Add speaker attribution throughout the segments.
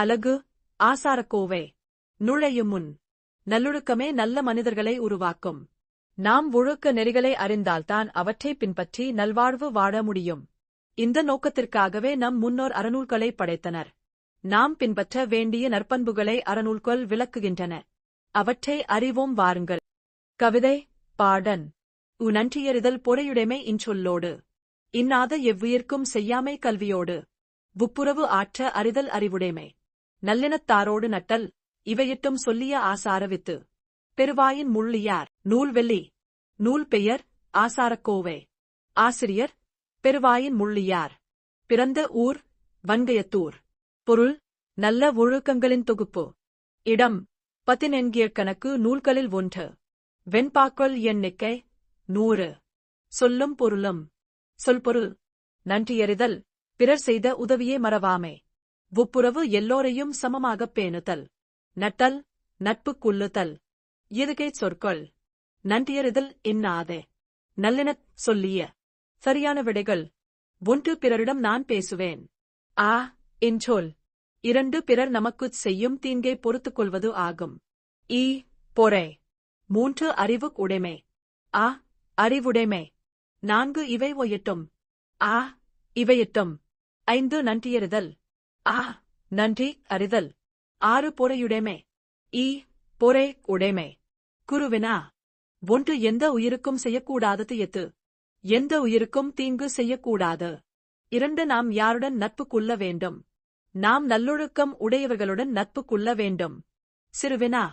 Speaker 1: அலகு ஆசாரக்கோவை. நுழையும் முன். நல்லொழுக்கமே நல்ல மனிதர்களை உருவாக்கும். நாம் ஒழுக்க நெறிகளை அறிந்தால்தான் அவற்றை பின்பற்றி நல்வாழ்வு வாழ முடியும். இந்த நோக்கத்திற்காகவே நம் முன்னோர் அறநூல்களை படைத்தனர். நாம் பின்பற்ற வேண்டிய நற்பண்புகளை அறநூல்கள் விளக்குகின்றன. அவற்றை அறிவோம் வாருங்கள். கவிதை பாடன். உ நன்றியறிதல் பொறையுடைமை இன்சொல்லோடு இன்னாத எவ்வுயிர்க்கும் செய்யாமை கல்வியோடு. உப்புரவு ஆற்ற அறிதல் அறிவுடைமை. நல்லினத்தாரோடு நட்டல் இவையிட்டும் சொல்லிய ஆசாரவித்து. பெருவாயின் முள்ளியார் நூல்வெள்ளி. நூல் பெயர் ஆசாரக்கோவை. ஆசிரியர் பெருவாயின் முள்ளியார். பிறந்த ஊர் வன்கயத்தூர். பொருள் நல்ல ஒழுக்கங்களின் தொகுப்பு. இடம் பதினெண்கீழ்கணக்கு நூல்களில் ஒன்று. வெண்பாக்கள் எண்ணிக்கை நூறு. சொல்லும் பொருளும். சொல்பொருள் நன்றியறிதல். பிறர் செய்த உதவியே மறவாமை. ஒப்புரவு எல்லோரையும் சமமாகப் பேணுதல். நட்டல் நட்பு கொள்ளுதல். இருகைச் சொற்கள். நன்றியறிதல் இன்னாதே நல்லினத் சொல்லிய. சரியான விடைகள். ஒன்று பிறரிடம் நான் பேசுவேன். ஆ இன்சொல் இரண்டு பிறர் நமக்குச் செய்யும் தீங்கை பொறுத்துக் கொள்வது ஆகும். ஈ பொறை. மூன்று அறிவு உடைமை. ஆ அறிவுடைமை. நான்கு இவை ஒயிட்டும். ஆ இவையிட்டும். ஐந்து நன்றியறிதல். ஆ நன்றி அறிதல். ஆறு பொறையுடைமை ஈ பொறை உடைமை. குருவினா ஒன்று எந்த உயிருக்கும் செய்யக்கூடாதது எத்து எந்த உயிருக்கும் தீங்கு செய்யக்கூடாது. இரண்டு நாம் யாருடன் நட்பு கொள்ள வேண்டும்? நாம் நல்லொழுக்கம் உடையவர்களுடன் நட்பு கொள்ள வேண்டும். சிறுவினா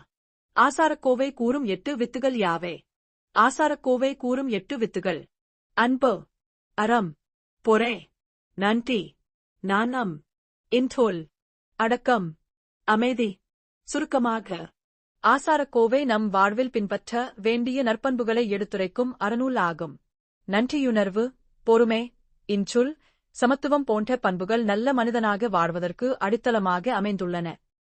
Speaker 1: ஆசாரக்கோவை கூறும் எட்டு வித்துகள் யாவே? ஆசாரக்கோவை கூறும் எட்டு வித்துகள். அன்பு அறம் பொறை நன்றி நாணம். இன்தோல் அடக்கம் அமைதி சுருக்கமாக ஆசாரக்கோவை நம் வாழ்வில் பின்பற்ற வேண்டிய நற்பண்புகளை எடுத்துரைக்கும் அறநூல் ஆகும். நன்றியுணர்வு பொறுமை இன்சொல் சமத்துவம் போன்ற பண்புகள் நல்ல மனிதனாக வாழ்வதற்கு அடித்தளமாக அமைந்துள்ளன.